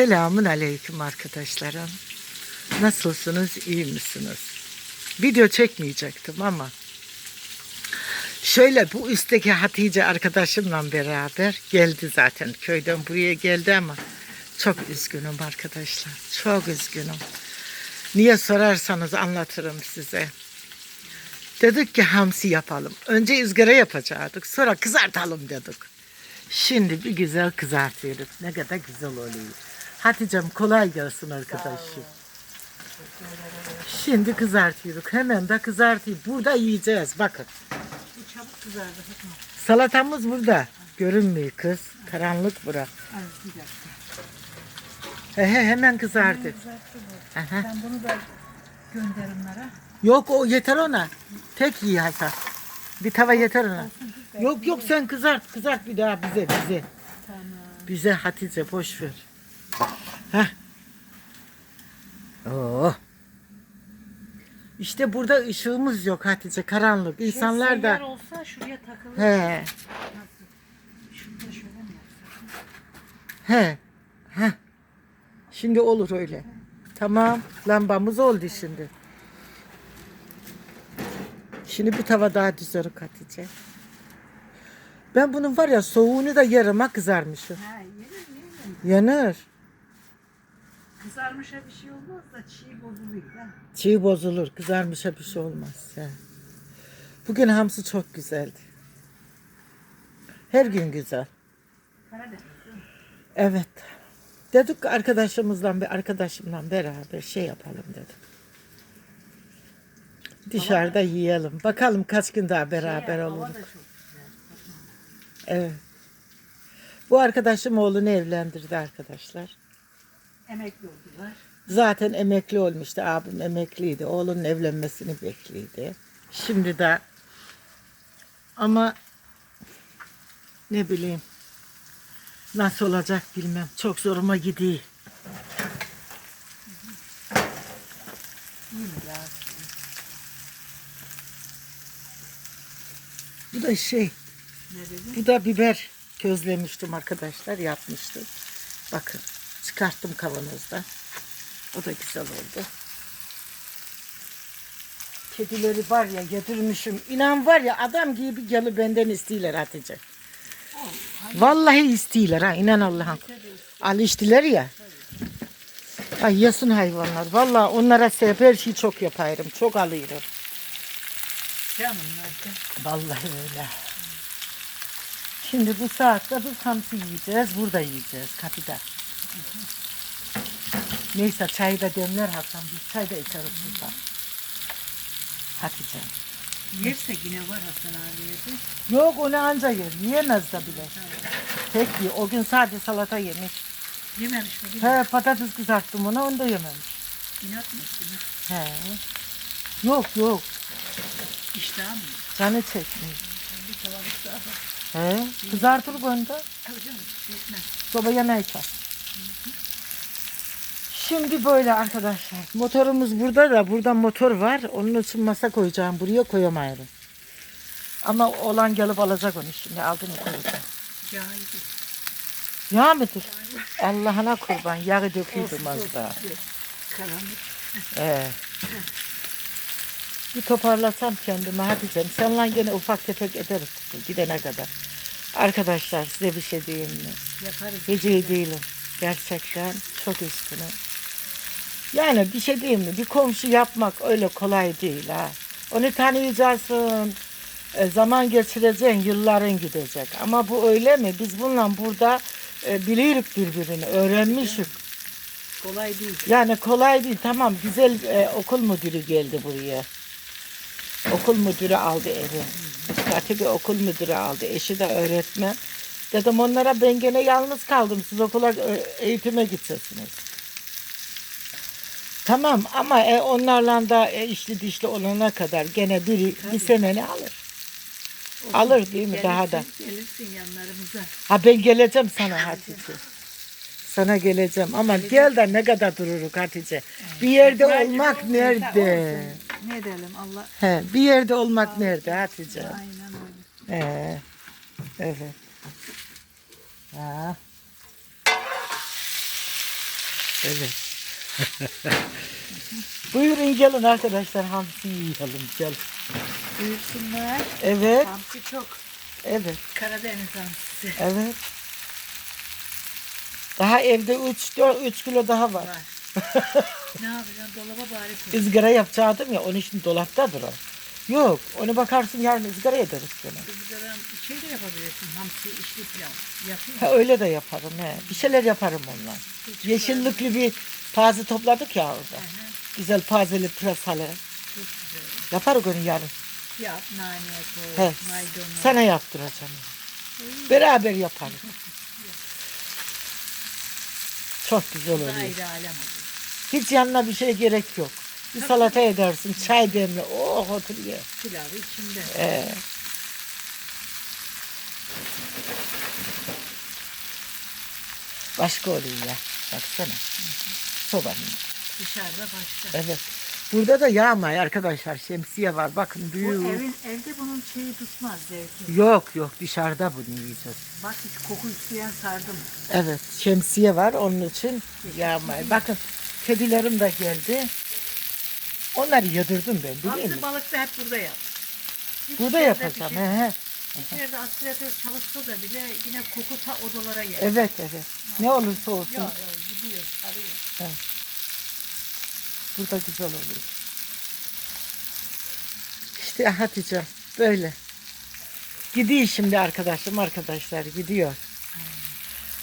Selamun aleyküm arkadaşlarım. Nasılsınız, iyi misiniz? Video çekmeyecektim ama şöyle bu üstteki Hatice arkadaşımla beraber geldi zaten. Köyden buraya geldi ama çok üzgünüm arkadaşlar. Çok üzgünüm. Niye sorarsanız anlatırım size. Dedik ki hamsi yapalım. Önce ızgara yapacaktık. Sonra kızartalım dedik. Şimdi bir güzel kızartıyoruz. Ne kadar güzel oluyor. Hatice'm kolay gelsin arkadaşım. Şimdi kızartıyoruz. Hemen de kızartıyor. Burada yiyeceğiz. Bakın. Bu çabuk kızardı. Salatamız burada. Görünmüyor kız. Karanlık bura. Az bir dakika. He he hemen kızardı. Ben bunu da gönder onlara. Yok o yeter ona. Tek yiy Hasan. Bir tava yeter ona. Yok yok sen kızart. Kızart bir daha bize bize. Tamam. Bize Hatice boş ver. Heh. Oo. İşte burada ışığımız yok Hatice karanlık. İnsanlar da olsa şuraya takılır. he Şurada şöyle mi yapsak? he he. Şimdi olur öyle. Tamam lambamız oldu şimdi. Şimdi bir tava daha düzerek Hatice. Ben bunun var ya soğuğunu da yarıma kızarmışım. Ha yenir mi yenir? Yanır. Kızarmışa bir şey olmaz da çiğ bozuluyor da. Çiğ bozulur, kızarmışa bir şey olmaz. He. Bugün hamsi çok güzeldi. Her gün güzel. Karadeniz? Evet. Dedik ki arkadaşımızla bir arkadaşımla beraber şey yapalım dedim. Dışarıda yiyelim. Bakalım kaç gün daha beraber Şey, çok güzel. Fatma. Evet. Bu arkadaşım oğlunu evlendirdi arkadaşlar. Emekli oldular. Zaten emekli olmuştu. Abim emekliydi. Oğlunun evlenmesini bekliydi. Şimdi de ama ne bileyim nasıl olacak bilmem. Çok zoruma gidiyor. Bu da şey, bu da biber közlemiştim arkadaşlar, yapmıştım. Bakın, çıkarttım kavanozdan. O da güzel oldu. Kedileri var ya yedirmişim. İnan var ya adam gibi gelip benden istiyorlar Hatice. Vallahi istiyorlar ha inan Allah'ım. Alıştılar ya. Ay yesin hayvanlar. Vallahi onlara sebep her şeyi çok yaparım. Çok alıyorum. Canım nerede? Vallahi öyle. Şimdi bu saatte biz hamsi yiyeceğiz. Burada yiyeceğiz kapıda. Neyse çayı da demler Hasan. Biz çay da içeriz burada. Hatice. Yerse yine var Hasan abiye de. Yok onu anca yer. Yiyemez de bile. Peki o gün sadece salata yemiş. Yememiş mi? He patates kızarttım ona onu da yememiş. İnat mısın? He. Yok yok. İştahım mı? Canı çekmiyor. Bir tavalık daha var. He. Kızartılıp onda. Tabii canım. Çekmez. Soba yemeği çay. Şimdi böyle arkadaşlar. Motorumuz burada da. Burada motor var. Onun için masa koyacağım. Buraya koyamayırım. Ama olan gelip alacak onu şimdi. Aldı mı koyacağım. Cahildi. Yağ mıdır? Allah'ına kurban. Yağı döküyordum az daha. Karanlık. Ee. Bir toparlasam kendimi Hatice'm. Seninle gene ufak tefek ederiz gidene kadar. Arkadaşlar size bir şey diyeyim mi? Yaparız. İyi değilim. Gerçekten çok üstüne. Yani bir şey diyeyim mi? Bir komşu yapmak öyle kolay değil ha. Onu tanıyacaksın. e, zaman geçireceksin, yılların gidecek. Ama bu öyle mi? Biz bununla burada e, biliyoruz birbirini, öğrenmişik. Kolay değil. Yani kolay değil. Tamam güzel e, okul müdürü geldi buraya. Okul müdürü aldı evi. Katı bir okul müdürü aldı. Eşi de öğretmen. Dedim onlara ben gene yalnız kaldım. Siz okula e, eğitime gideceksiniz. Tamam ama e, onlarla da e, işli dişli olana kadar gene biri bir seneni alır. Alır değil mi daha da? Gelirsin yanlarımıza. Ha ben geleceğim sana Hatice. Sana geleceğim ama gel de ne kadar dururuk Hatice. Bir yerde olmak nerede? Ne edelim Allah. He, bir yerde olmak nerede Hatice? Aynen öyle. Ee, evet. Ha. Evet. Buyurun gelin arkadaşlar hamsi yiyelim gel. Buyursunlar. Evet, Hamsi çok. evet, Karadeniz hamsisi evet. Daha evde 3 3 kilo daha var. var. ne yapacaksın? Dolaba bari koy. Izgara yapacaktım ya onun için dolaptadır o. Yok onu bakarsın yarın ızgara ederiz gene. Şey de yapabilirsin. Hamsi içli pilav. Yapayım. Ha, öyle de yaparım he. Bir şeyler yaparım ondan. Yeşillikli bir paze topladık ya orada. Aha, Güzel pazeli pırasalı. Çok güzel. Yaparız onu yarın. Yap, nane koy, He. maydanoz. Sana yaptıracağım. Beraber yaparız. Çok güzel oluyor. ayrı alem oluyor. Hiç yanına bir şey gerek yok. Bir salata edersin, çay demle. Oh oturuyor. Pilavı içinde. Ee, başka oluyor ya. Baksana. Sobanın. Dışarıda başka. Evet. Burada da yağmay arkadaşlar. Şemsiye var. Bakın Bu büyük. evin, evde bunun şeyi tutmaz zevki. Yok yok dışarıda bunu yiyeceğiz. Bak hiç koku isteyen sardım. Evet şemsiye var onun için yağmay. Bakın kedilerim de geldi. Onları yedirdim ben biliyor musun? balık da hep burada yap. Hiç Burada yapacağım. şey- He, he. İçeride aspiratör çalışsa da bile yine koku ta odalara gelir. Evet evet. Ne olursa olsun. Yok yok gidiyor, sarıyor. Burada güzel oluyor. İşte Hatice böyle. Gidiyor şimdi arkadaşım arkadaşlar gidiyor.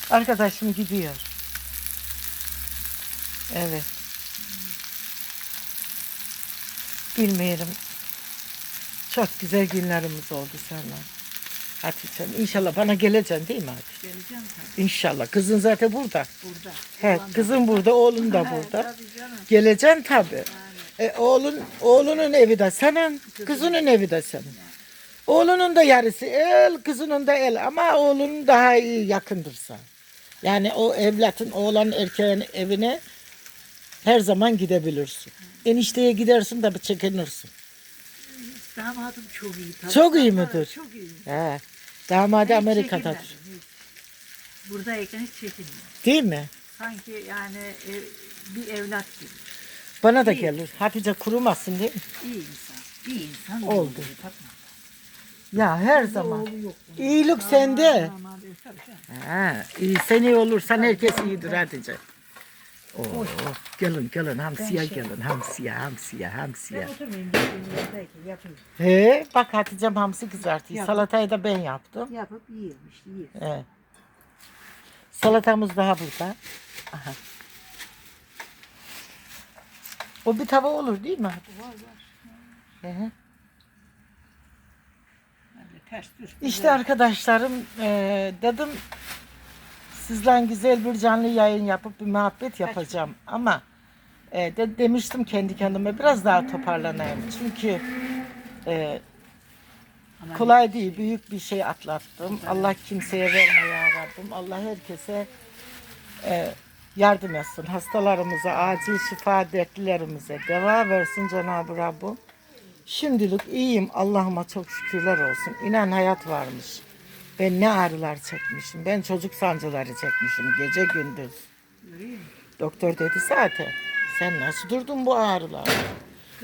Arkadaşım gidiyor. Evet. Bilmiyorum. Çok güzel günlerimiz oldu seninle. Hatice'm inşallah bana geleceksin değil mi Hatice? Geleceğim tabii İnşallah. Kızın zaten burada. burada. He, Ulan da- kızın burada, oğlun da burada. Tabii canım. Geleceksin tabii. E, oğlun oğlunun evi de senin, kızının evi de senin. Oğlunun da yarısı el, kızının da el ama oğlunun daha iyi yakındır sana. Yani o evlatın, oğlan erkeğin evine her zaman gidebilirsin. Enişteye gidersin de bir çekinirsin. Damadım çok iyi. tabii. Çok iyi midir? Çok iyi. He. Damadı Hiç Amerika'dadır. çekinmedim, hiç. Buradayken hiç çekinmiyor. Değil mi? Sanki yani e, bir evlat gibi. Bana da İyi. gelir. Hatice kurumasın değil mi? İyi insan. İyi insan. Oldu. oluyor. Ya her zaman. Oğlu yok bunun. İyilik sende. Aman, aman, tabii canım. Ha, iyi sen iyi olursan herkes iyidir Hatice. Oo, gelin gelin hamsiye şey- gelin hamsiye hamsiye hamsiye. Oturmayayım. Yerdeyken yapayım. He, bak Hatice'm hamsi kızartıyor. Yap. Salatayı da ben yaptım. Yapıp yiyelim işte yiyelim. He. Salatamız daha burada. Aha. O bir tava olur değil mi? Var var. Hı hı. Öyle ters düz. İşte arkadaşlarım eee, dedim sizle güzel bir canlı yayın yapıp bir muhabbet yapacağım. Ama eee, de, demiştim kendi kendime biraz daha toparlanayım. Çünkü Ama kolay değil büyük bir şey atlattım. Allah kimseye verme ya Rabbim Allah herkese eee, yardım etsin. Hastalarımıza acil şifa dertlilerimize deva versin Cenab-ı Rabbim. Şimdilik iyiyim. Allah'ıma çok şükürler olsun. İnan hayat varmış. Ben ne ağrılar çekmişim. Ben çocuk sancıları çekmişim gece gündüz. Doktor dedi zaten. Sen nasıl durdun bu ağrılar?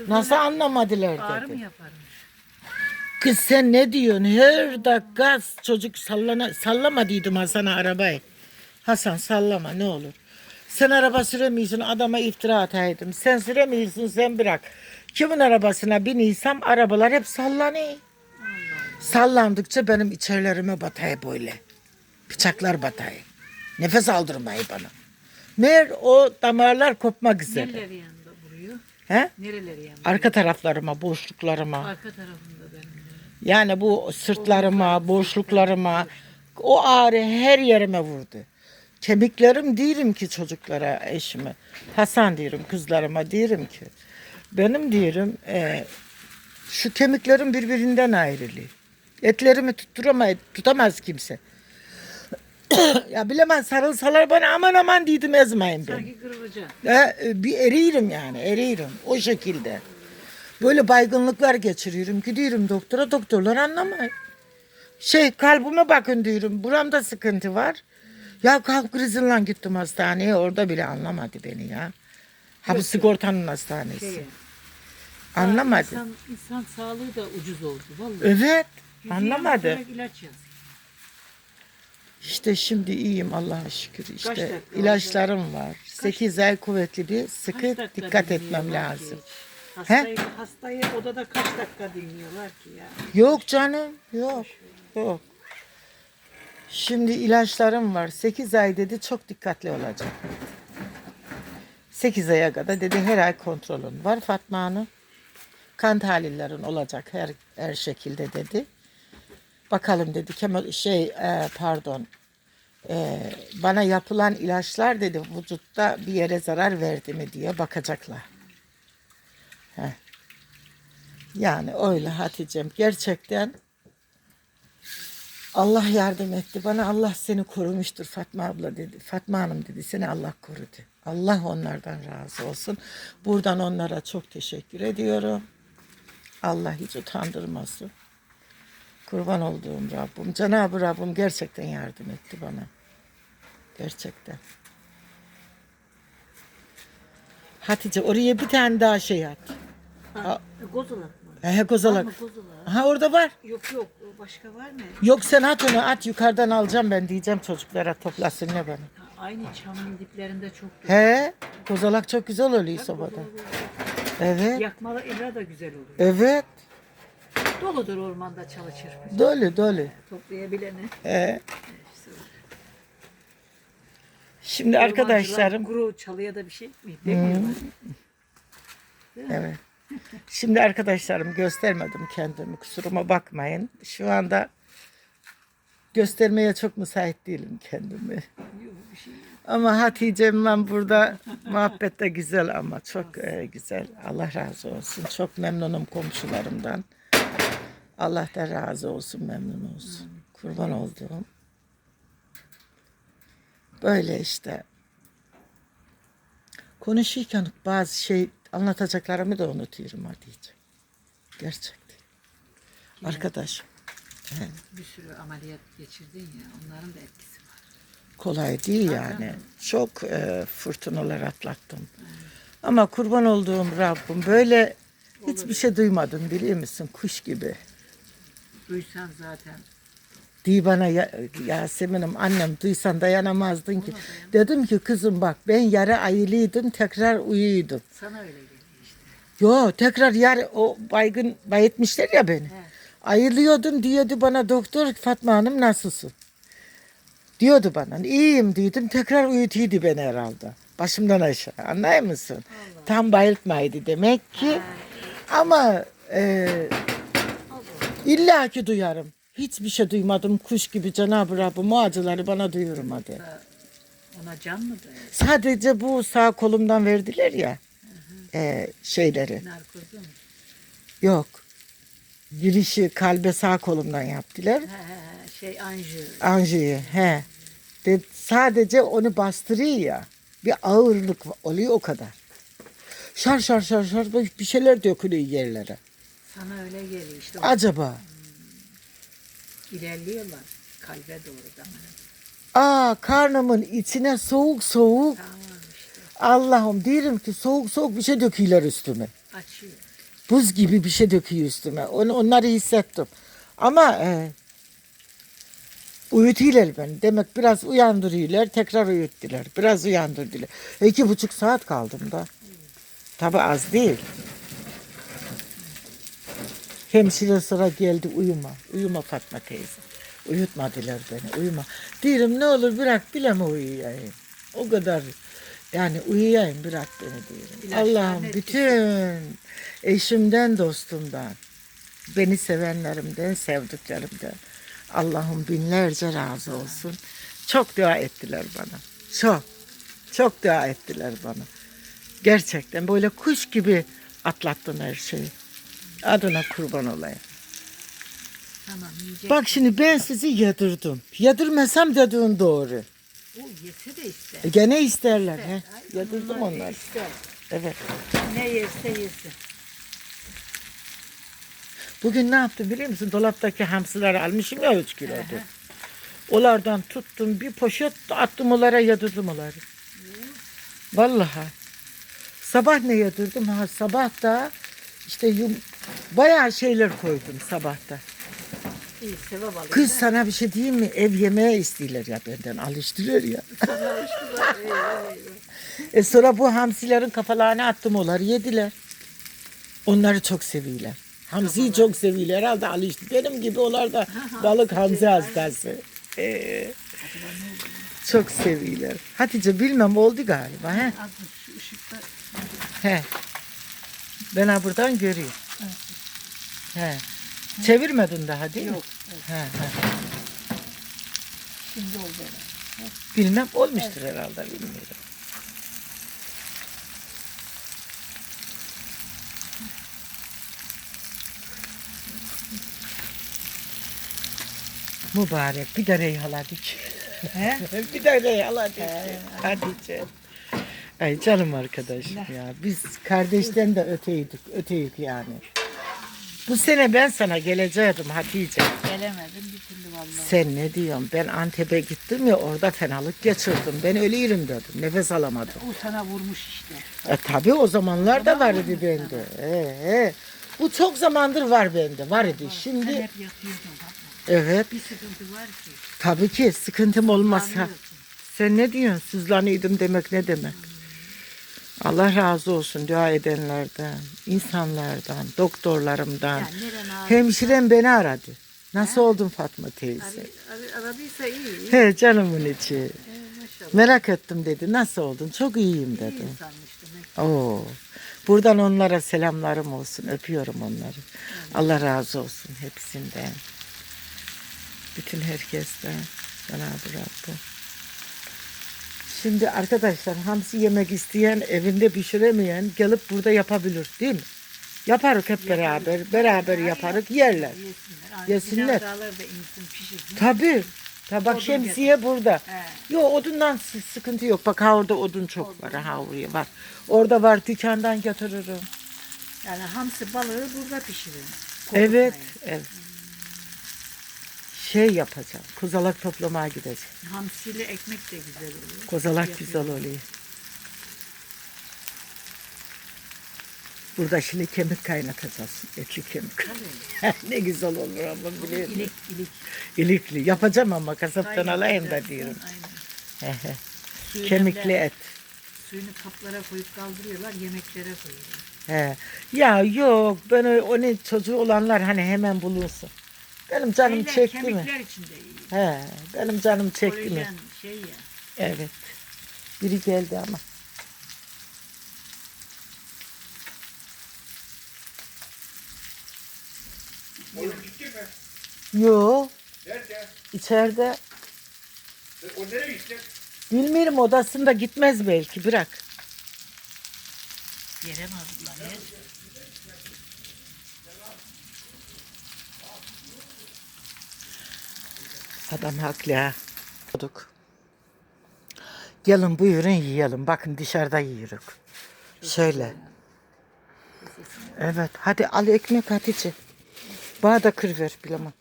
Nasıl anlamadılar Ağrı mı dedi. yaparmış? Kız sen ne diyorsun? Her dakika çocuk sallana, sallama dedim Hasan'a arabayı. Hasan sallama ne olur. Sen araba süremiyorsun adama iftira ataydım. Sen süremiyorsun sen bırak. Kimin arabasına biniysem arabalar hep sallanıyor. Sallandıkça benim içerilerime batay böyle. Bıçaklar batay. Nefes aldırmayı bana. Meğer o damarlar kopmak üzere. Nereleri yanında vuruyor? He? Nereleri yanında? Arka taraflarıma, boşluklarıma. Arka tarafında benim. de. Yani bu sırtlarıma, boşluklarıma, o ağrı her yerime vurdu. Kemiklerim diyorum ki çocuklara, eşime, Hasan diyorum kızlarıma diyorum ki, benim diyorum e, şu kemiklerim birbirinden ayrılı. Etlerimi tutturamayız, tutamaz kimse. ya bilemez sarılsalar bana aman aman dedim ezmeyin beni. Sanki kırılacak. Ya, e, bir eriyorum yani eriyorum o şekilde. Böyle baygınlıklar geçiriyorum. Gidiyorum doktora doktorlar anlamıyor. Şey kalbime bakın diyorum buramda sıkıntı var. Ya kalp kriziyle gittim hastaneye orada bile anlamadı beni ya. Ha bu sigortanın hastanesi. Şey, Anlamadı. İnsan, insan sağlığı da ucuz oldu vallahi. Evet anlamadı. İşte şimdi iyiyim Allah'a şükür. İşte dakika ilaçlarım var. 8 ay kuvvetli bir sıkı Kaç dakika dikkat etmem ki lazım. Hastayı, hastayı odada kaç dakika dinliyorlar ki ya? Yok canım yok yok. Şimdi ilaçlarım var. 8 ay dedi çok dikkatli olacak. 8 aya kadar dedi her ay kontrolün var Fatma Hanım. Kan tahlillerin olacak her her şekilde dedi. Bakalım dedi Kemal şey e, pardon e, bana yapılan ilaçlar dedi vücutta bir yere zarar verdi mi diye bakacaklar. Heh. Yani öyle Hatice'm gerçekten Allah yardım etti bana. Allah seni korumuştur Fatma abla dedi. Fatma Hanım dedi seni Allah korudu. Allah onlardan razı olsun. Buradan onlara çok teşekkür ediyorum. Allah hiç utandırmasın. Kurban olduğum Rabbim. Cenab-ı Rabbim gerçekten yardım etti bana. Gerçekten. Hatice oraya bir tane daha şey at. Ha, Gozulak mı? He, kozalak. Var mı gozulak? Ha orada var. Yok yok başka var mı? Yok sen at onu at yukarıdan alacağım ben diyeceğim çocuklara toplasın ne bana. Aynı çamın diplerinde çok He kozalak çok güzel oluyor sobada. Evet Yakmalı ira da güzel olur. evet Doludur ormanda çalışır. dolu dolu. Toplayabilene. He. Şimdi arkadaşlarım Kuru çalıya da bir şey mi? Demiyorlar. evet. Şimdi arkadaşlarım göstermedim kendimi kusuruma bakmayın. Şu anda göstermeye çok müsait değilim kendimi. Yok bir şey. yok. Ama Hatice'm ben burada muhabbet de güzel ama çok e, güzel. Allah razı olsun. Çok memnunum komşularımdan. Allah da razı olsun, memnun olsun. Kurban olduğum. Böyle işte. Konuşurken bazı şey anlatacaklarımı da unutuyorum Hatice. Gerçekten. Arkadaşım Bir sürü ameliyat geçirdin ya onların da etkisi var. kolay değil yani. Çok e, fırtınalar atlattım. Ama kurban olduğum Rabbim böyle hiçbir şey duymadım biliyor musun? Kuş gibi. Duysan zaten Diye bana ya, Yasemin'im annem duysan dayanamazdın ki. Dedim ki kızım bak ben yarı ayılıydım tekrar uyuyordum. sana öyle geliyor işte. Yo tekrar yar o baygın bayetmişler ya beni. He. Ayılıyordum diyordu bana doktor Fatma Hanım nasılsın? Diyordu bana iyiyim diyordum tekrar uyutuyordu beni herhalde. Başımdan aşağı anlıyor musun? Tam bayıltmaydı demek ki. Ama e, illa ki duyarım. Hiçbir şey duymadım kuş gibi Cenab-ı Rabbim o acıları bana duyurmadı. Ona can mı da Sadece bu sağ kolumdan verdiler ya e, şeyleri. narkozu mu? Yok. Girişi kalbe sağ kolumdan yaptılar. He he şey anjı. Anjiyi. He. De, sadece onu bastırıyor ya. Bir ağırlık oluyor o kadar. Şar şar şar şar bir şeyler dökülüyor yerlere. Sana öyle geliyor işte. Acaba? İlerliyorlar kalbe doğru damara. Aa karnımın içine soğuk soğuk. Tamam işte Allah'ım diyorum ki soğuk soğuk bir şey döküyorlar üstüme. açıyor. Buz gibi bir şey döküyor üstüme. On, onları hissettim. Ama e, uyutuyorlar beni. Demek biraz uyandırıyorlar, tekrar uyuttular. Biraz uyandırdılar. İki buçuk saat kaldım da. Tabi az değil. Hemşire sıra geldi uyuma. Uyuma Fatma teyze. Uyutmadılar beni uyuma. Diyorum ne olur bırak bile mi uyuyayım. O kadar yani uyuyayım bırak beni diyorum. Allah'ım bütün eşimden dostumdan beni sevenlerimden sevdiklerimden Allah'ım binlerce razı olsun. Çok dua ettiler bana. Çok. Çok dua ettiler bana. Gerçekten böyle kuş gibi atlattın her şeyi. Adına kurban olayım. Tamam yiyecek. Bak şimdi ben sizi yedirdim. Yedirmesem dediğin doğru. O yese de ister. E gene isterler. He. Ay, Yedirdim onlar onları. ister. Evet. Ne yerse yesin. Bugün ne yaptım biliyor musun? Dolaptaki hamsileri almışım ya 3 kilodu. Olardan tuttum bir poşet attım onlara yadırdım onları. Vallahi. Sabah ne yadırdım? Ha sabah da işte yum, bayağı şeyler koydum sabahta. İyi sevap alıyor. Kız sana bir şey diyeyim mi? Ev yemeğe istiyorlar ya benden. Alıştılar ya. e sonra bu hamsilerin kafalarına attım onları yediler. Onları çok seviyorlar. Hamsiyi çok seviyorlar. Herhalde alıştı. Benim gibi onlar da balık hamsi hastası. Ee, çok seviyorlar. Hatice bilmem oldu galiba. He? Az şu ışıkta He. Ben ha buradan göreyim. He. Çevirmedin daha değil mi? yok. He, he. Şimdi oldu herhalde. Bilmem olmuştur herhalde bilmiyorum. Mübarek bir de reyhaladık. He? bir de reyhaladık. Hatice. Ay canım arkadaşım ya. Biz kardeşten de öteydik. Öteyik yani. Bu sene ben sana geleceğim Hatice. Gelemedim bir türlü vallahi. Sen ne diyorsun? Ben Antep'e gittim ya orada fenalık geçirdim. Ben ölüyorum dedim. Nefes alamadım. O sana vurmuş işte. E tabii o zamanlar da var idi bende. E, e. Bu çok zamandır var bende. Var idi. Sen Şimdi hep yatıyordun Fatma. evet Bir sıkıntı var ki. tabii ki sıkıntım. Anlıyorsun. Sen ne diyorsun? Sızlanıyordum demek ne demek? Allah razı olsun dua edenlerden, insanlardan, doktorlarımdan. Yani Hemşirem beni aradı. Nasıl oldun Fatma teyze? Ar- ar- Aradıysa iyi. iyi. He canımın içi. Maşallah. Merak ettim dedi. Nasıl oldun? Çok iyiyim İyi dedi. demek. Oo. Buradan onlara selamlarım olsun. Öpüyorum onları. Allah razı olsun hepsinden. Bütün herkesten. Cenab-ı Rabbim. Şimdi arkadaşlar hamsi yemek isteyen, evinde pişiremeyen gelip burada yapabilir değil mi? Yaparız hep beraber. Beraber yaparız yerler. Yesinler. Yesinler. Dağlar da insin pişirsin. Tabii. Odun şemsiye burada. He. Yo odundan sı- sıkıntı yok. Bak ha orada odun çok var. Ha oraya var. Orada var dükkandan getiririm. Yani hamsi balığı burada pişirin. Evet. Evet. Şey yapacağım. Kozalak toplamaya gideceğim. Hamsili ekmek de güzel oluyor. Kozalak Yapıyor. güzel oluyor. Burada şimdi kemik kaynatacağız. Etli kemik. ne güzel olur ama biliyor musun? İlik ilik. İlikli. Yapacağım ama kasaptan Aynen, alayım da diyorum. Aynen. Suyunu Kemikli bile- et. Suyunu kaplara koyup kaldırıyorlar, yemeklere koyuyorlar. He. Ya yok ben o, o ne çocuğu olanlar hani hemen bulunsun. Benim canım Şeyler, çekti mi? kemikler içinde iyi. He, benim canım çekti mi? Kolajen şey ya. Evet. Biri geldi ama. Oğlum gitti mi? Yo, Nerede? içeride. E, O nereye gitti? Bilmiyorum odasında gitmez belki bırak. Yere mi hazırlanıyor? Adam haklı ha. Gelin buyurun yiyelim. Bakın dışarıda yiyoruz. Şöyle. Evet. Hadi al ekmek Hatice. Bana da kır ver bilama.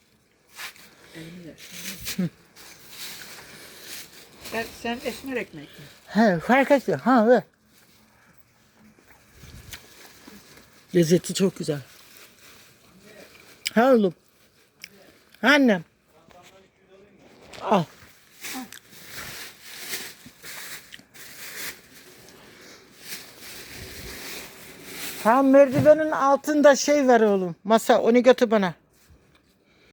Sen, sen esmer ekmek mi? He fark etmiyor. Ha ver. Lezzeti çok güzel. Ha oğlum. Annem. Al. Ha merdivenin altında şey var oğlum. Masa onu götür bana.